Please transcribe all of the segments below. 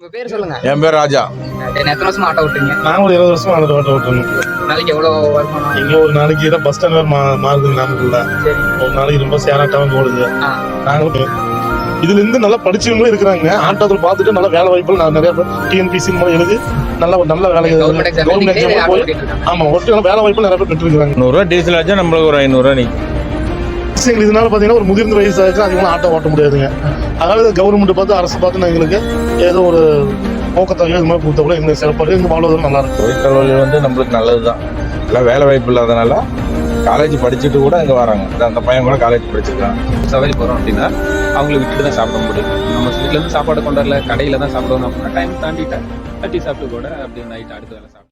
உங்க பேர் சொல்லுங்க. என் பேர் ராஜா. சரி, எத்தனை வருஷமா ஆட்டோ ஓட்டுறீங்க? நாங்கள் ஒரு இருபது வருஷமா ஆட்டோ நாளைக்கு வருமானம்? இங்கே ஒரு நாளைக்கு தான் பஸ் ஸ்டாண்ட் வேறு மா மாறுதுங்க நாமக்கல்ல ஒரு நாளைக்கு ரொம்ப சேராட்டாவும் ஓடுது. ஆ. நாங்களும் இதுல இருந்து நல்லா படிச்சவங்களும் இருக்கிறாங்க. ஆட்டோத்தில் பார்த்துட்டு நல்ல வேலை வாய்ப்புகள் நான் நிறைய பேர் டிஎன்பிசி மூலம் எழுதி நல்ல நல்ல வேலை கவர்மெண்ட் எக்ஸாம் ஆட்டோ போய் ஆமா ஒட்டு நல்ல வேலை வாய்ப்புகள் நிறைய பேர் பெற்றிருக்காங்க நூறுரூவா டீசல் ஆச்சா நம்மளுக்கு ஒரு ஐநூறுரூவா நிற்கும் எங்களுக்கு இதனால பார்த்தீங்கன்னா ஒரு முதிர்ந்த வயசு ஆச்சு அதிகமாக ஆட்டோ ஓட்ட முடியாதுங்க. அதனால கவர்மெண்ட் பார்த்து அரசு பார்த்து எங்களுக்கு ஏதோ ஒரு ஊக்கத்தொகை இது மாதிரி கொடுத்த கூட எங்களுக்கு சிறப்பாக எங்கள் வாழ்வதற்கு நல்லா இருக்கும். தொழிற்கல்வி வந்து நம்மளுக்கு நல்லது தான் எல்லாம் வேலை வாய்ப்பு இல்லாதனால காலேஜ் படிச்சுட்டு கூட இங்கே வராங்க. இந்த- அந்த பையன் கூட காலேஜ் படிச்சிருக்கான். சவாரி போகிறோம் அப்படின்னா அவங்கள விட்டுட்டு தான் சாப்பிட முடியும். நம்ம வீட்டிலேருந்து சாப்பாடு கொண்டு வரல கடையில் தான் சாப்பிடுவோம். அப்படின்னா டைம் தாண்டிட்டா தட்டி சாப்பிட்டு கூட அப்படியே நைட் அடுத்த வேலை சாப்பிட்டு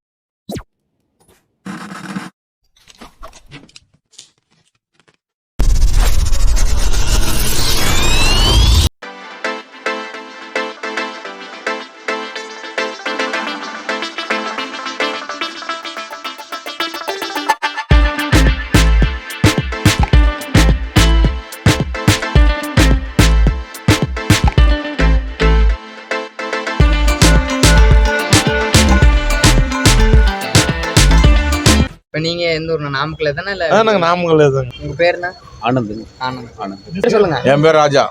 நாமக்கல் தானே இல்ல? நாங்கள் நாமக்கல் இதுங்க உங்க பேர் என்ன ஆனந்துங்க ஆனந்த். ஆனந்த். பேர் சொல்லுங்க. என் பேர் ராஜா.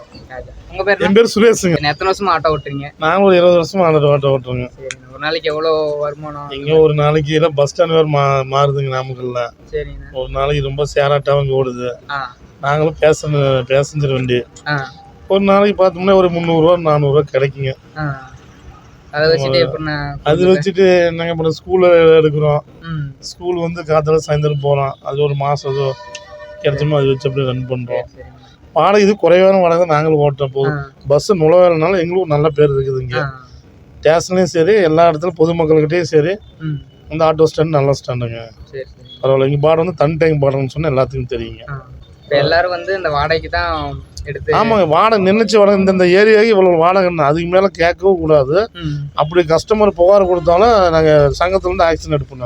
உங்க பேர் என்ன? என் பேர் சுரேஷுங்க. எத்தனை வருஷமா ஆட்டோ ஓட்டுறீங்க? நாங்கள் ஒரு இருபது வருஷமா ஆட்டோ ஓட்ட ஓட்டுறோங்க. ஒரு நாளைக்கு எவ்வளோ வருமானம்? இங்கே ஒரு நாளைக்கு எல்லாம் பஸ் ஸ்டாண்ட் வேறு மா மாறுதுங்க நாமக்கல்ல. சரிங்கண்ணா ஒரு நாளைக்கு ரொம்ப சேராட்டாவும் இங்கே ஓடுது. ஆ. நாங்களும் பேசஞ்சர் பேசஞ்சர் வண்டி. ஒரு நாளைக்கு பார்த்தோம்னா ஒரு முந்நூறுரூவா நானூறுரூவா கிடைக்குங்க. அதை வச்சுட்டு எப்படிண்ணா அது வச்சுட்டு நாங்கள் இப்போ ஸ்கூலில் எடுக்கிறோம். ஸ்கூல் வந்து காத்தால சாயந்தரம் போகிறோம் அது ஒரு மாதம் ஏதோ கிடைச்சோமோ அது வச்சு அப்படியே ரன் சரிங்க வாடகை இது குறைவான வாடகை நாங்களும் ஓட்டுறோம். போதும் பஸ் நுழைவேலனால எங்களுக்கும் நல்ல பேர் இருக்குது இங்கே. ஸ்டேஷன்லேயும் சரி எல்லா இடத்துலையும் பொதுமக்கள்கிட்டயும் சரி ம். இந்த ஆட்டோ ஸ்டாண்ட் நல்ல ஸ்டாண்டுங்க பரவாயில்ல இங்கே பாடம் வந்து தனி டைம் பாடம்னு சொன்னால் எல்லாத்துக்கும் தெரியுங்க. எல்லாரும் வந்து இந்த வாடகைக்கு தான் எடுத்து ஆமாங்க வாடகை நின்றுச்சு வாடகை இந்தந்த ஏரியாவுக்கு இவ்வளோ வாடகை அதுக்கு மேலே கேட்கவும் கூடாது. அப்படி கஸ்டமர் புகார் கொடுத்தாலும் நாங்கள் சங்கத்துலேருந்து ஆக்ஷன் எடுப்போம்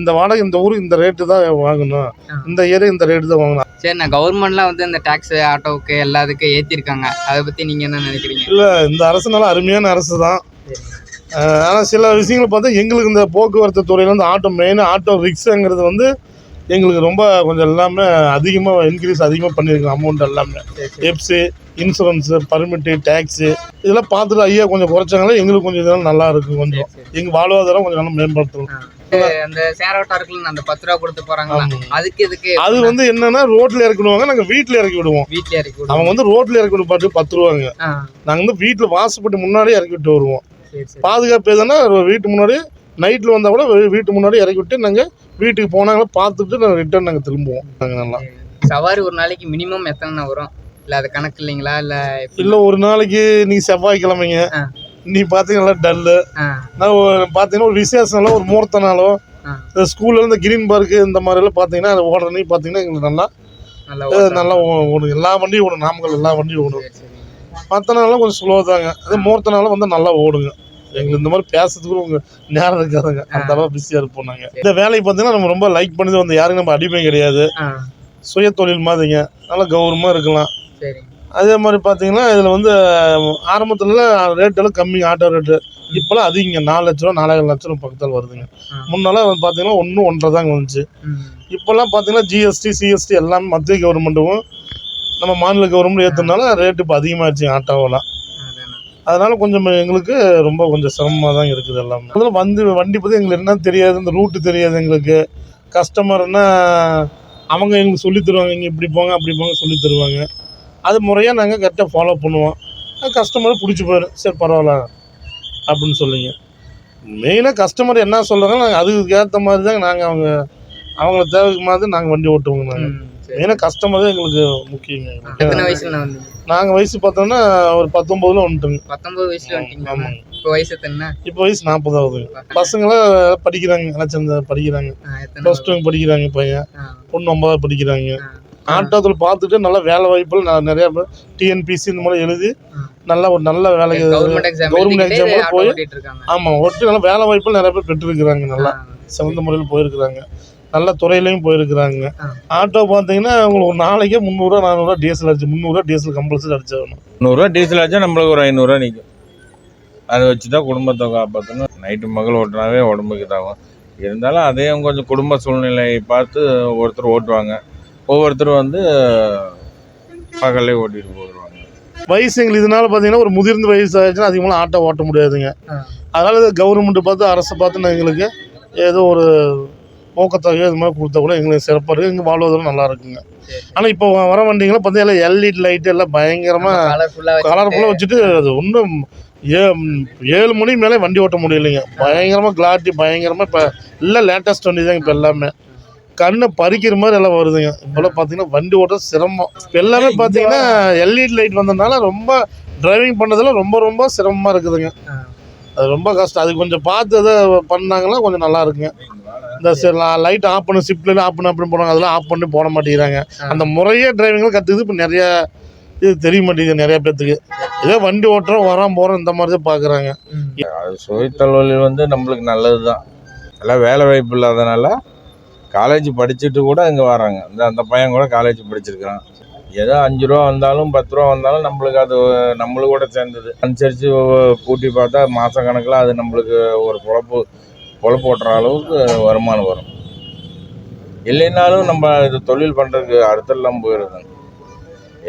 இந்த வாடகை இந்த ஊருக்கு இந்த ரேட்டு தான் வாங்கணும். இந்த ஏரியா இந்த ரேட்டு தான் வாங்கணும். சரிண்ணா கவர்மெண்ட்லாம் வந்து இந்த டாக்ஸ் ஆட்டோவுக்கு எல்லாத்துக்கும் ஏற்றிருக்காங்க அதை பற்றி நீங்கள் என்ன நினைக்கிறீங்க? இல்லை இந்த அரசு நல்ல அருமையான அரசு தான். ஆனால் சில விஷயங்களை பார்த்தா எங்களுக்கு இந்த போக்குவரத்து துறையில வந்து ஆட்டோ மெயினாக ஆட்டோ ரிக்ஸாங்கிறது வந்து எங்களுக்கு ரொம்ப கொஞ்சம் எல்லாமே அதிகமாக இன்க்ரீஸ் அதிகமாக பண்ணியிருக்கோம் அமௌண்ட் எல்லாமே. எப்ஸு இன்சூரன்ஸு பர்மிட்டு டேக்ஸு இதெல்லாம் பார்த்துட்டு ஐயா கொஞ்சம் குறைச்சாங்களே எங்களுக்கு கொஞ்சம் இதெல்லாம் நல்லா இருக்கும் கொஞ்சம். எங்கள் வாழ்வாதாரம் கொஞ்சம் நல்லா மேம்படுத்தணும். அந்த அந்த பத்து ரூபா கொடுத்து. அதுக்கு இதுக்கு அது வந்து என்னன்னா ரோட்ல இறக்கி விடுவாங்க நாங்கள் வீட்டில் இறக்கி விடுவோம். வீட்ல இறக்கி விடுவோம். அவங்க வந்து ரோட்ல இறக்கி விட்டு பாட்டு பத்து ரூபாங்க. வந்து வீட்டில் வாசப்பட்டு முன்னாடியே இறக்கி விட்டு வருவோம். பாதுகாப்பு எதுனா வீட்டு முன்னாடி நைட்டில் வந்தால் கூட வீட்டு முன்னாடி இறக்கி விட்டு நாங்கள் வீட்டுக்கு போனாங்களா பார்த்துட்டு நாங்கள் ரிட்டர்ன் நாங்கள் திரும்புவோம். நாங்கள் நல்லா. சவாரி ஒரு நாளைக்கு மினிமம் எத்தனை வரும்? இல்ல அது கணக்கு இல்லைங்களா? இல்ல? இல்லை ஒரு நாளைக்கு நீங்கள் செவ்வாய்க்கிழமைங்க. நீ பார்த்தீங்கன்னா டல்லு நான் ஒரு- பார்த்தீங்கன்னா ஒரு விசேஷனாலோ ஒரு முகூர்த்த நாளோ ஸ்கூல்ல இருந்து கிரீன் பார்க்கு இந்த மாதிரிலாம் பார்த்தீங்கன்னா அது ஓடுற நீ பார்த்தீங்கன்னா எங்களுக்கு நல்லா நல்லா ஓடும் எல்லா வண்டியும் ஓடும். நாமக்கல் எல்லா வண்டியும் ஓடும். மற்ற நாளெலாம் கொஞ்சம் ஸ்லோ தாங்க. அது முகூர்த்த நாளும் வந்து நல்லா ஓடுங்க. எங்களுக்கு இந்த மாதிரி பேசுறதுக்கு கூட உங்க நேரம் இருக்காதுங்க. அந்த அளவு பிஸியாக இருப்போம் நாங்கள் இந்த வேலையை பார்த்தீங்கன்னா நம்ம ரொம்ப லைக் பண்ணது வந்து யாருக்கும் நம்ம அடிமை கிடையாது. சுய தொழில் மாதிரிங்க. நல்லா கௌரவமாக இருக்கலாம். அதே மாதிரி பார்த்தீங்கன்னா இதில் வந்து ஆரம்பத்தில் ரேட்டெல்லாம் கம்மி ஆட்டோ ரேட்டு இப்போலாம் அதிகங்க. நாலு லட்ச ரூபா நாலாயிரம் லட்ச ரூபா பக்கத்தில் வருதுங்க. வந்து பார்த்தீங்கன்னா ஒன்று ஒன்றரை தாங்க வந்துச்சு. இப்போல்லாம் பார்த்தீங்கன்னா ஜிஎஸ்டி சிஎஸ்டி எல்லாமே மத்திய கவர்மெண்ட்டும் நம்ம மாநில கவர்மெண்ட் ஏற்றுனால ரேட்டு இப்போ அதிகமாகிடுச்சு ஆட்டோவெல்லாம். அதனால கொஞ்சம் எங்களுக்கு ரொம்ப கொஞ்சம் சிரமமாக தான் இருக்குது எல்லாமே. அதில் வந்து வண்டி பற்றி எங்களுக்கு என்ன தெரியாது இந்த ரூட்டு தெரியாது எங்களுக்கு. கஸ்டமர்னா அவங்க எங்களுக்கு சொல்லி தருவாங்க இங்கே இப்படி போங்க அப்படி போங்க சொல்லி தருவாங்க. அது முறையாக நாங்கள் கரெக்டாக ஃபாலோ பண்ணுவோம். கஸ்டமர் பிடிச்சி போயிடும் சரி பரவாயில்ல அப்படின்னு சொல்லிங்க. மெயினாக கஸ்டமர் என்ன சொல்கிறாங்க நாங்கள் அதுக்கு ஏற்ற மாதிரி தான் நாங்கள் அவங்க அவங்களுக்கு தேவைக்கு மாதிரி நாங்கள் வண்டி ஓட்டுவோங்க நாங்கள் மெயினாக கஸ்டமர் தான் எங்களுக்கு முக்கியங்க. எத்தனை வயசுல வந்தீங்க? நாங்கள் வயசு பார்த்தோன்னா ஒரு பத்தொம்போதுல வந்துட்டோங்க. பத்தொன்பது வயசுல வந்துட்டீங்களா? ஆமாங்க. இப்போ வயசு எத்தனை இப்போ வயசு நாற்பதாவதுங்க பசங்களாம் படிக்கிறாங்க சேர்ந்து படிக்கிறாங்க. ப்ளஸ் டூ படிக்கிறாங்க பையன். பொண்ணு ஒன்பதாவது படிக்கிறாங்க. ஆட்டோத்தில் பார்த்துட்டு நல்ல வேலை வாய்ப்புகள் நான் நிறைய பேர் டிஎன்பிசி இந்த மாதிரி எழுதி. நல்ல ஒரு நல்ல வேலைக்கு கவர்மெண்ட் எக்ஸாம்ல போய் ஆமாம் ஒட்டு நல்ல வேலை வாய்ப்புகள் நிறைய பேர் பெற்றிருக்கிறாங்க நல்லா சிறந்த முறையில் போயிருக்கிறாங்க. நல்ல துறையிலையும் போயிருக்கிறாங்க. ஆட்டோ பார்த்தீங்கன்னா உங்களுக்கு ஒரு நாளைக்கே முந்நூறுரூவா நானூறுரூவா டீசல் அடிச்சு முந்நூறுரூவா டீசல் கம்பல்சரி அடிச்சாகணும் நூறுரூவா டீசல் ஆச்சா நம்மளுக்கு ஒரு ஐநூறுரூவா நிற்கும் அதை வச்சு தான் குடும்பத்தை காப்பாற்றணும் நைட்டு மகள் ஓட்டினாவே உடம்புக்கு இதாகும். இருந்தாலும் அதையும் கொஞ்சம் குடும்ப சூழ்நிலையை பார்த்து ஒருத்தர் ஓட்டுவாங்க. ஒவ்வொருத்தர் வந்து பகல்லே ஓட்டிட்டு போயிடுவாங்க. வயசு எங்களுக்கு இதனால பார்த்தீங்கன்னா ஒரு முதிர்ந்த வயசு ஆயிடுச்சுன்னா அதிகமாக ஆட்டோ ஓட்ட முடியாதுங்க. அதனால கவர்மெண்ட் பார்த்து அரசு பார்த்து எங்களுக்கு ஏதோ ஒரு ஊக்கத்தொகை இது மாதிரி கொடுத்தா கூட எங்களுக்கு சிறப்பாக இருக்குது எங்கள் வாழ்வதெல்லாம் நல்லா இருக்குங்க. ஆனால் இப்போ வர வண்டிங்களாம் பார்த்தீங்கன்னா எல்இடி லைட் எல்லாம் பயங்கரமாக கலர்ஃபுல்லாக வச்சுட்டு அது ஒன்றும் ஏ ஏழு மணி மேலே வண்டி ஓட்ட முடியலைங்க. பயங்கரமாக கிளாரிட்டி பயங்கரமாக இப்போ எல்லாம் லேட்டஸ்ட் வண்டி தாங்க இப்போ எல்லாமே. கண்ணை பறிக்கிற மாதிரி எல்லாம் வருதுங்க. இப்போல்லாம் பார்த்தீங்கன்னா வண்டி ஓட்ட சிரமம். இப்போ எல்லாமே பார்த்தீங்கன்னா எல்இடி லைட் வந்ததுனால ரொம்ப டிரைவிங் பண்ணதுல ரொம்ப ரொம்ப சிரமமாக இருக்குதுங்க. அது ரொம்ப கஷ்டம். அது கொஞ்சம் பார்த்து எதை பண்ணாங்கன்னா கொஞ்சம் நல்லா இருக்குங்க. இந்த லைட் ஆஃப் பண்ணு ஷிஃப்ட்ல ஆஃப் பண்ணு அப்படின்னு போனாங்க அதெல்லாம் ஆஃப் பண்ணி போட மாட்டேங்கிறாங்க. அந்த முறையே டிரைவிங்கில் கற்றுக்குது இப்போ நிறைய இது தெரிய மாட்டேங்குது நிறைய பேர்த்துக்கு ஏதோ வண்டி ஓட்டுறோம் வரோம் போகிறோம் இந்த மாதிரி தான் பார்க்குறாங்க அது சுயத்தொழில் வந்து நம்மளுக்கு நல்லது தான். எல்லாம் வேலை வாய்ப்பு இல்லாதனால காலேஜ் படிச்சுட்டு கூட இங்கே வராங்க இந்த அந்த பையன் கூட காலேஜ் படிச்சிருக்கிறான். ஏதோ அஞ்சு ரூபா வந்தாலும் பத்து ரூபா வந்தாலும் நம்மளுக்கு அது நம்மளுக்கு கூட சேர்ந்தது. அனுசரித்து கூட்டி பார்த்தா மாத கணக்கில் அது நம்மளுக்கு ஒரு பொழப்பு. பொழப்பு ஓட்டுற அளவுக்கு வருமானம் வரும். இல்லைனாலும் நம்ம இது தொழில் பண்ணுறதுக்கு அடுத்தெல்லாம் போயிடுது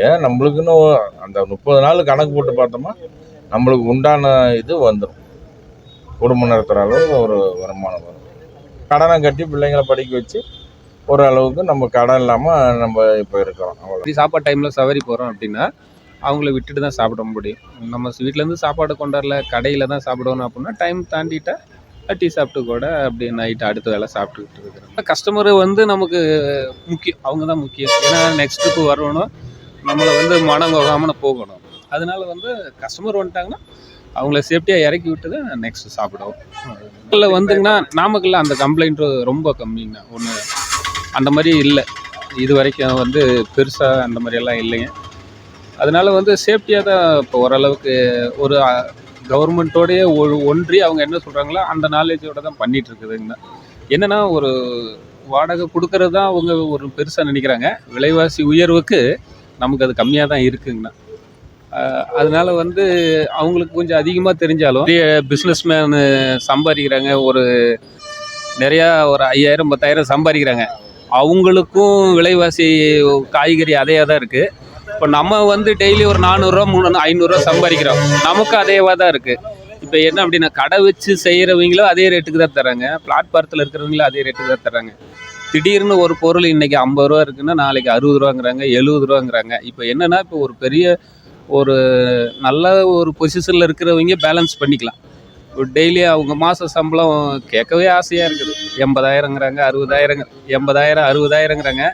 ஏன்? நம்மளுக்குன்னு அந்த முப்பது நாள் கணக்கு போட்டு பார்த்தோமா நம்மளுக்கு உண்டான இது வந்துடும் குடும்பம் நடத்துகிற அளவுக்கு ஒரு வருமானம் வரும். கடனை கட்டி பிள்ளைங்களை படிக்க வச்சு ஓரளவுக்கு நம்ம கடன் இல்லாமல் நம்ம இப்போ இருக்கிறோம். அவ்வளோ சாப்பாடு டைமில் சவாரி போகிறோம் அப்படின்னா அவங்கள விட்டுட்டு தான் சாப்பிட முடியும். நம்ம வீட்டிலேருந்து சாப்பாடு கொண்டாடல கடையில் தான் சாப்பிடணும் அப்படின்னா டைம் தாண்டிட்டால் டீ சாப்பிட்டு கூட அப்படியே நைட்டு அடுத்த வேலை சாப்பிட்டுக்கிட்டு இருக்கிறோம். கஸ்டமர் வந்து நமக்கு முக்கியம் அவங்க தான் முக்கியம். ஏன்னா நெக்ஸ்ட் ட்ரிப்பு வரணும். நம்மளை வந்து மனம் போகாமல் போகணும். அதனால வந்து கஸ்டமர் வந்துட்டாங்கன்னா அவங்கள சேஃப்டியாக இறக்கி விட்டு தான் நெக்ஸ்ட் சாப்பிடுவோம். இல்லை வந்துங்கன்னா நாமக்கல்ல அந்த கம்ப்ளைண்ட் ரொம்ப கம்மிங்க. ஒன்று அந்த மாதிரி இல்லை. இது வரைக்கும் வந்து பெருசாக அந்த மாதிரியெல்லாம் இல்லைங்க. அதனால வந்து சேஃப்டியாக தான் இப்போ ஓரளவுக்கு ஒரு கவர்மெண்ட்டோடைய ஒ ஒன்றி அவங்க என்ன சொல்கிறாங்களோ அந்த நாலேஜோட தான் பண்ணிட்டு இருக்குதுங்க என்னன்னா ஒரு வாடகை கொடுக்கறது தான் அவங்க ஒரு பெருசாக நினைக்கிறாங்க. விலைவாசி உயர்வுக்கு நமக்கு அது கம்மியாக தான் இருக்குங்கண்ணா அதனால் அதனால வந்து அவங்களுக்கு கொஞ்சம் அதிகமாக தெரிஞ்சாலும் பெரிய பிஸ்னஸ் மேனு சம்பாதிக்கிறாங்க. ஒரு நிறையா ஒரு ஐயாயிரம் பத்தாயிரம் சம்பாதிக்கிறாங்க. அவங்களுக்கும் விலைவாசி காய்கறி அதையாக தான் இருக்குது இப்போ நம்ம வந்து டெய்லி ஒரு நானூறுரூவா மூணு ஐநூறுரூவா சம்பாதிக்கிறோம். நமக்கு அதேவாக தான் இருக்குது இப்போ என்ன அப்படின்னா கடை வச்சு செய்கிறவங்களும் அதே ரேட்டுக்கு தான் தராங்க பிளாட்பாரத்தில் இருக்கிறவங்களும் அதே ரேட்டுக்கு தான் தராங்க திடீர்னு ஒரு பொருள் இன்னைக்கு ஐம்பது ரூபா இருக்குன்னா நாளைக்கு அறுபது ரூபாங்கிறாங்க எழுபது ரூபாங்கிறாங்க இப்போ என்னென்னா இப்போ ஒரு பெரிய ஒரு நல்ல ஒரு பொசிஷனில் இருக்கிறவங்க பேலன்ஸ் பண்ணிக்கலாம். டெய்லி அவங்க மாத சம்பளம் கேட்கவே ஆசையாக இருக்குது. எண்பதாயிரங்கிறாங்க அறுபதாயிரங்க எண்பதாயிரம் அறுபதாயிரங்கிறாங்க.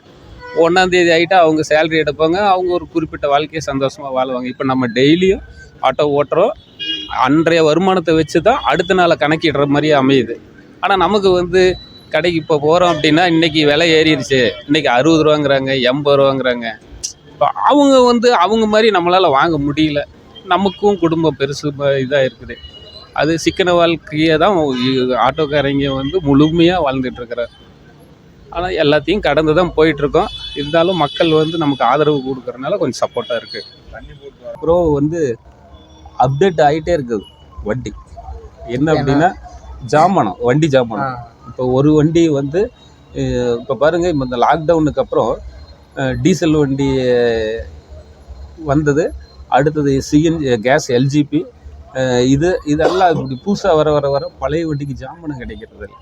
ஒன்றாந்தேதி ஆகிட்டா அவங்க சேலரி எடுப்பாங்க. அவங்க ஒரு குறிப்பிட்ட வாழ்க்கையை சந்தோஷமாக வாழுவாங்க. இப்போ நம்ம டெய்லியும் ஆட்டோ ஓட்டுறோம். அன்றைய வருமானத்தை வச்சு தான் அடுத்த நாளை கணக்கிடுற மாதிரி அமையுது. ஆனால் நமக்கு வந்து கடைக்கு இப்போ போகிறோம் அப்படின்னா இன்றைக்கி விலை ஏறிடுச்சு. இன்றைக்கி அறுபது ரூபாங்கிறாங்க எண்பது ரூபாங்கிறாங்க. இப்போ அவங்க வந்து அவங்க மாதிரி நம்மளால் வாங்க முடியல. நமக்கும் குடும்பம் பெருசு இதாக இருக்குது. அது சிக்கன வாழ்க்கையை தான் ஆட்டோக்காரங்க வந்து முழுமையாக வாழ்ந்துட்டுருக்குறாங்க ஆனால் எல்லாத்தையும் கடந்து தான் போயிட்டுருக்கோம். இருந்தாலும் மக்கள் வந்து நமக்கு ஆதரவு கொடுக்கறனால கொஞ்சம் சப்போர்ட்டாக இருக்குது ப்ரோ வந்து அப்டேட் ஆகிட்டே இருக்குது வண்டி. என்ன அப்படின்னா ஜாமானம் வண்டி ஜாமானம். இப்போ ஒரு வண்டி வந்து இப்போ பாருங்கள் இப்போ இந்த லாக்டவுனுக்கு அப்புறம் டீசல் வண்டி வந்தது. அடுத்தது சிஎன்ஜி கேஸ் எல்ஜிபி இது இதெல்லாம் இப்படி புதுசாக வர வர வர பழைய வண்டிக்கு ஜாமானம் கிடைக்கிறது இல்ல.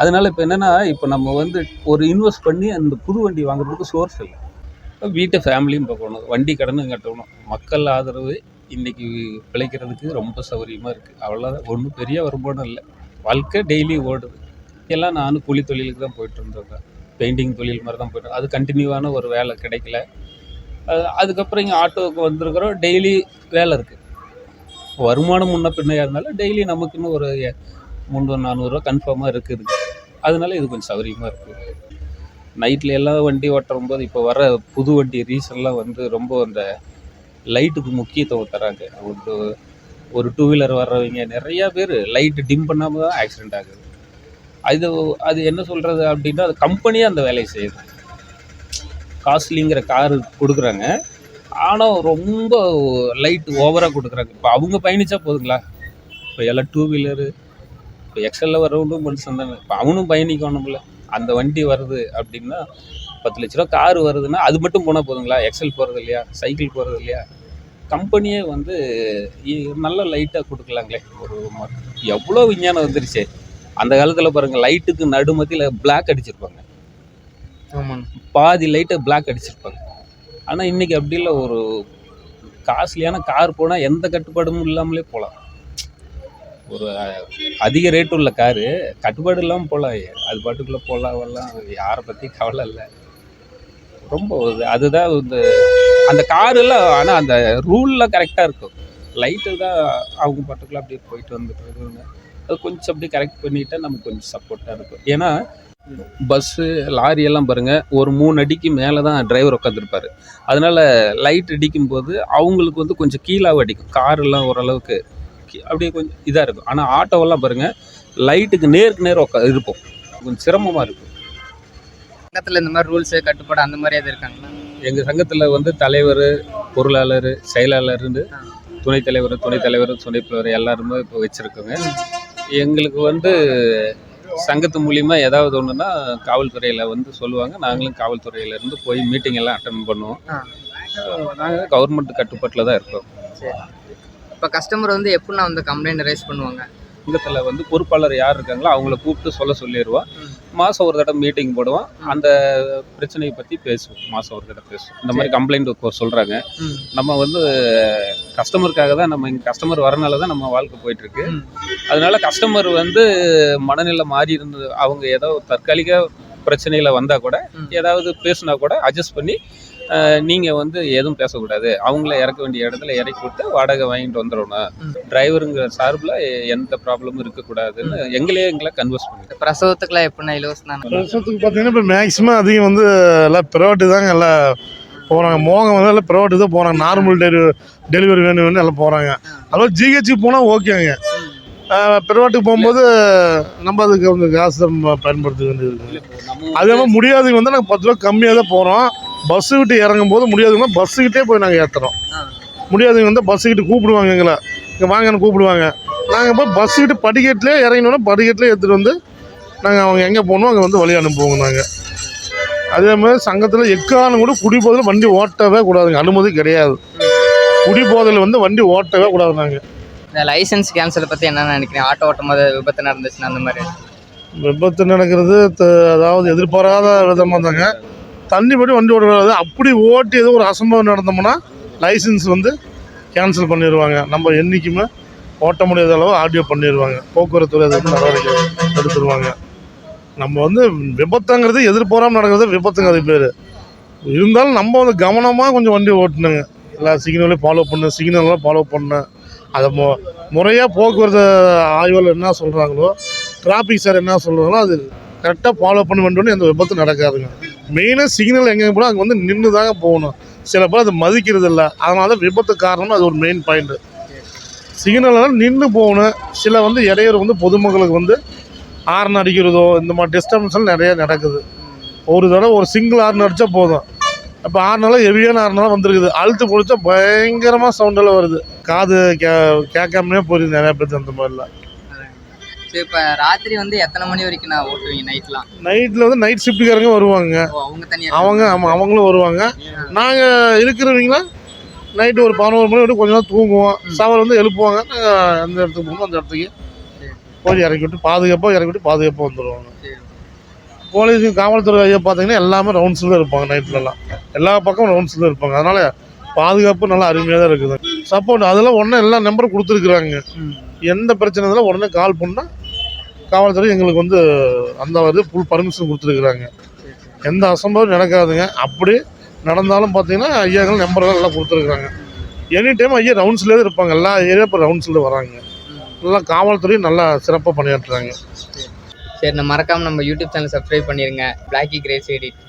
அதனால் இப்போ என்னென்னா இப்போ நம்ம வந்து ஒரு இன்வெஸ்ட் பண்ணி அந்த புது வண்டி வாங்குறதுக்கு சோர்ஸ் இல்லை. வீட்டை ஃபேமிலியும் பார்க்கணும். வண்டி கடனும் கட்டணும். மக்கள் ஆதரவு இன்றைக்கி பிழைக்கிறதுக்கு ரொம்ப சௌகரியமாக இருக்குது அவ்வளோதான் ஒன்றும் பெரிய வருமானம் இல்லை. வாழ்க்கை டெய்லி ஓடுது. எல்லாம் நானும் கூலி தொழிலுக்கு தான் போயிட்டு இருந்தேன் பெயிண்டிங் தொழில் மாதிரி தான் போயிட்டு அது கண்டினியூவான ஒரு வேலை கிடைக்கல. அதுக்கப்புறம் இங்கே ஆட்டோவுக்கு வந்திருக்கிறோம். டெய்லி வேலை இருக்குது வருமானம் முன்ன பின்னையாக இருந்தாலும் டெய்லி நமக்குன்னு ஒரு முந்நூறு நானூறுரூவா கன்ஃபார்மாக இருக்குது. அதனால இது கொஞ்சம் சௌகரியமாக இருக்குது நைட்டில் எல்லாம் வண்டி ஓட்டும் போது இப்போ வர புது வண்டி ரீசன்லாம் வந்து ரொம்ப அந்த லைட்டுக்கு முக்கியத்துவம் தராங்க. ஒரு ஒரு டூ வீலர் வர்றவங்க நிறையா பேர் லைட்டு டிம் பண்ணாமல் தான் ஆக்சிடென்ட் ஆகுது. அது அது என்ன சொல்கிறது அப்படின்னா அது கம்பெனியாக அந்த வேலையை செய்யுது. காஸ்ட்லிங்கிற காரு கொடுக்குறாங்க. ஆனால் ரொம்ப லைட் ஓவராக கொடுக்குறாங்க. இப்போ அவங்க பயணித்தா போதுங்களா? இப்போ எல்லாம் டூ வீலரு இப்போ எக்ஸலில் வரவனும் மனுஷன் தானே. இப்போ அவனும் பயணிக்கணும்ல. அந்த வண்டி வருது அப்படின்னா பத்து லட்ச ரூபா கார் வருதுன்னா அது மட்டும் போனால் போதுங்களா? எக்ஸல் போகிறது இல்லையா? சைக்கிள் போகிறது இல்லையா? கம்பெனியே வந்து நல்ல லைட்டாக கொடுக்கலாங்களே. ஒரு எவ்வளோ விஞ்ஞானம் வந்துருச்சு. அந்த காலத்தில் பாருங்கள் லைட்டுக்கு நடுமத்தியில் பிளாக் அடிச்சிருப்பாங்க. பாதி லைட்டை பிளாக் அடிச்சிருப்பாங்க. ஆனால் இன்றைக்கி அப்படி இல்லை. ஒரு காஸ்ட்லியான கார் போனால் எந்த கட்டுப்பாடும் இல்லாமலே போகலாம் ஒரு அதிக ரேட் உள்ள காரு கட்டுப்பாடு இல்லாமல் போகலாம். அது பாட்டுக்குள்ளே போகலாம் வரலாம். யாரை பற்றி கவலை இல்லை. ரொம்ப ஒரு- அதுதான் இந்த அந்த காருலாம் ஆனால் அந்த ரூல்லாம் கரெக்டாக இருக்கும். லைட்டு தான் அவங்க பாட்டுக்குள்ள அப்படியே போயிட்டு வந்துட்டு இருக்காங்க. அது கொஞ்சம் அப்படியே கரெக்ட் பண்ணிட்டா நமக்கு கொஞ்சம் சப்போர்ட்டாக இருக்கும். ஏன்னா பஸ்ஸு லாரி எல்லாம் பாருங்கள் ஒரு மூணு அடிக்கு மேலே தான் டிரைவர் உட்காந்துருப்பாரு அதனால் லைட் அடிக்கும்போது அவங்களுக்கு வந்து கொஞ்சம் கீழாக அடிக்கும். காரெல்லாம் ஓரளவுக்கு கீ- அப்படியே கொஞ்சம் இதாக இருக்கும். ஆனால் ஆட்டோவெல்லாம் பாருங்கள் லைட்டுக்கு நேருக்கு நேர் உட்கா இருப்போம் கொஞ்சம் சிரமமாக இருக்கும். சங்கத்தில் இந்த மாதிரி ரூல்ஸு கட்டுப்பாடு அந்த மாதிரி எது இருக்காங்கண்ணா எங்கள் சங்கத்தில் வந்து தலைவர் பொருளாளர் செயலாளர்னு துணைத் தலைவர் துணைத் தலைவர் துணைத் தலைவர் எல்லாருமே இப்போ வச்சுருக்கோங்க. எங்களுக்கு வந்து சங்கத்து மூலிமா ஏதாவது ஒன்றுனா காவல்துறையில் வந்து சொல்லுவாங்க. நாங்களும் காவல்துறையிலேருந்து போய் மீட்டிங் எல்லாம் அட்டன் பண்ணுவோம். நாங்கள் கவர்மெண்ட் கட்டுப்பாட்டில் தான் இருக்கோம். சரி. இப்போ கஸ்டமர் வந்து எப்படிண்ணா வந்து கம்ப்ளைண்ட் ரைஸ் பண்ணுவாங்க? சங்கத்தில் வந்து பொறுப்பாளர் யார் இருக்காங்களோ அவங்கள கூப்பிட்டு சொல்ல சொல்லிடுவோம். மாதம் ஒரு தடவை மீட்டிங் போடுவோம் அந்த பிரச்சனையை பற்றி பேசுவோம். மாதம் ஒரு தடவை பேசுவோம். இந்த மாதிரி கம்ப்ளைண்ட் சொல்கிறாங்க நம்ம வந்து கஸ்டமருக்காக தான் நம்ம இங்கே கஸ்டமர் வரனால தான் நம்ம வாழ்க்கை போயிட்டு இருக்கு ம். அதனால கஸ்டமர் வந்து மனநிலை மாறி இருந்து அவங்க ஏதோ தற்காலிக பிரச்சனையில வந்தா கூட. ஏதாவது பேசுனா கூட அட்ஜஸ்ட் பண்ணி அஹ், நீங்க வந்து எதுவும் பேசக்கூடாது. அவங்கள இறக்க வேண்டிய இடத்துல இறக்கி விட்டு வாடகை வாங்கிட்டு வந்துடணும். டிரைவருங்கிற சார்பில் எந்த ப்ராப்ளமும் இருக்கக்கூடாதுன்னு எங்களே எங்களை கன்வர்ஸ் பண்ணி பிரசவத்துக்குலாம் எப்படிண்ணா இலவசம் தானே? வருஷத்துக்கு பார்த்தீங்கன்னா இப்போ மேக்ஸிமம் அதிகம் வந்து எல்லாம் ப்ரைவேட்டு தாங்க எல்லாம் போகிறாங்க மோகம் வந்து எல்லாம் ப்ரைவேட்டு தான் போகிறாங்க நார்மல் டெலிவரி டெலிவரி வேணும் வேணும் எல்லாம் போகிறாங்க அதுவும் ஜிஹெச்சுக்கு போனால் ஓகேங்க ப்ரைவேட்டுக்கு போகும்போது நம்ம அதுக்கு வந்து காசு பயன்படுத்த வேண்டியது அதே மாதிரி முடியாதவங்க வந்து நாங்கள் பத்து ரூபா கம்மியாக தான் போகிறோம் பஸ்ஸு விட்டு இறங்கும் போது முடியாதவங்க பஸ்ஸுக்கிட்டே போய் நாங்கள் ஏற்றுறோம். முடியாதவங்க வந்து பஸ்ஸுக்கிட்ட கூப்பிடுவாங்க எங்களை. இங்கே வாங்கன்னு கூப்பிடுவாங்க. நாங்கள் போய் பஸ்ஸுக்கிட்ட படிக்கட்டிலே இறங்கினோன்னா படிக்கட்டிலே எடுத்துகிட்டு வந்து நாங்கள் அவங்க எங்கே போகணும் அங்கே வந்து வழி அனுப்புவோங்க நாங்கள் அதே மாதிரி சங்கத்தில் எக்காரணம் கூட குடிபோதையில் வண்டி ஓட்டவே கூடாதுங்க. அனுமதி கிடையாது. குடிபோதையில் வந்து வண்டி ஓட்டவே கூடாது நாங்கள் இந்த லைசன்ஸ் கேன்சல் பற்றி என்ன நினைக்கிறேன் ஆட்டோ ஓட்டும் போது விபத்து நடந்துச்சுன்னா அந்த மாதிரி? விபத்து நடக்கிறது அதாவது எதிர்பாராத விதமாக தாங்க தண்ணி படி வண்டி ஓடக்கூடாது அப்படி ஓட்டி ஏதோ ஒரு அசம்பவம் நடந்தோம்னா லைசன்ஸ் வந்து கேன்சல் பண்ணிடுவாங்க. நம்ம என்றைக்குமே ஓட்ட முடியாத அளவு ஆடியோ பண்ணிடுவாங்க. போக்குவரத்து அது வந்து நடவடிக்கை எடுத்துருவாங்க. நம்ம வந்து விபத்துங்கிறது எதிர்பாராமல் நடக்கிறது விபத்துங்க அது பேர். இருந்தாலும் நம்ம வந்து கவனமாக கொஞ்சம் வண்டி ஓட்டணுங்க. எல்லா சிக்னலையும் ஃபாலோ பண்ணு சிக்னல்லாம் ஃபாலோ பண்ண. அதை மு முறையாக போக்குவரத்து ஆய்வில் என்ன சொல்கிறாங்களோ டிராஃபிக் சார் என்ன சொல்கிறாங்களோ அது கரெக்டாக ஃபாலோ பண்ண வேண்டும் எந்த விபத்து நடக்காதுங்க. மெயினாக சிக்னல் எங்கே போனால் அங்கே வந்து நின்று தாங்க போகணும். சில பேர் அதை மதிக்கிறது இல்லை அதனால தான் விபத்து காரணம் அது ஒரு மெயின் பாயிண்ட்டு சிக்னல்லாம் நின்று போகணும். சில வந்து இடையூறு வந்து பொதுமக்களுக்கு வந்து ஹார்ன் அடிக்கிறதோ இந்த மாதிரி டிஸ்டர்பன்ஸ்லாம் நிறையா நடக்குது. ஒரு தடவை ஒரு சிங்கிள் ஹார்ன் அடித்தா போதும். அப்போ ஹார்னால ஹெவியான ஹார்னால வந்துருக்குது. அழுத்து பிடிச்சா பயங்கரமாக சவுண்டெல்லாம் வருது. காது கே கேட்காமலே போயிருது நிறையா பேர் அந்த மாதிரிலாம். இப்போ ராத்திரி வந்து எத்தனை மணி வரைக்கும் நான் ஓட்டுவீங்க நைட்லாம் நைட்டில் வந்து நைட் ஷிஃப்ட்டுக்காரங்க வருவாங்க. அவங்க தனியாக அவங்க ஆமாம் அவங்களும் வருவாங்க. நாங்கள் இருக்கிறவங்கள? நைட்டு ஒரு பதினோரு மணி வரைக்கும் கொஞ்ச நேரம் தூங்குவோம். சவர் வந்து எழுப்புவாங்க. நாங்கள் எந்த இடத்துக்கு போகணும் அந்த இடத்துக்கு. போய் இறக்கி விட்டு பாதுகாப்பாக இறக்கி விட்டு பாதுகாப்பாக வந்துடுவாங்க போலீஸ் காவல்துறை ஐயா பார்த்தீங்கன்னா எல்லாமே ரவுண்ட்ஸில் தான் இருப்பாங்க நைட்லலாம் எல்லா பக்கமும் ரவுண்ட்ஸில் தான் இருப்பாங்க. அதனால் பாதுகாப்பு நல்லா அருமையாக தான் இருக்குது. சப்போர்ட் அதெல்லாம் உடனே எல்லா நம்பரும் கொடுத்துருக்குறாங்க. எந்த பிரச்சனை இருந்தாலும் உடனே கால் பண்ணால் காவல்துறை எங்களுக்கு வந்து அந்த வந்து ஃபுல் பர்மிஷன் கொடுத்துருக்குறாங்க. எந்த அசம்பாவும் நடக்காதுங்க. அப்படி நடந்தாலும் பார்த்தீங்கன்னா ஐயாக்கள் நம்பர்கள் எல்லாம் கொடுத்துருக்குறாங்க. எனி டைம் ஐயா ரவுண்ட்ஸ்லேயே இருப்பாங்க. எல்லா ஏரியா இப்போ ரவுண்ட்ஸில் வராங்க. நல்லா காவல்துறையும் நல்லா சிறப்பாக பணியாற்றுறாங்க. சரி நான் மறக்காமல் நம்ம யூடியூப் சேனல் சப்ஸ்கிரைப் பண்ணிடுங்க பிளாக்கி கிரேஸ் எடிட்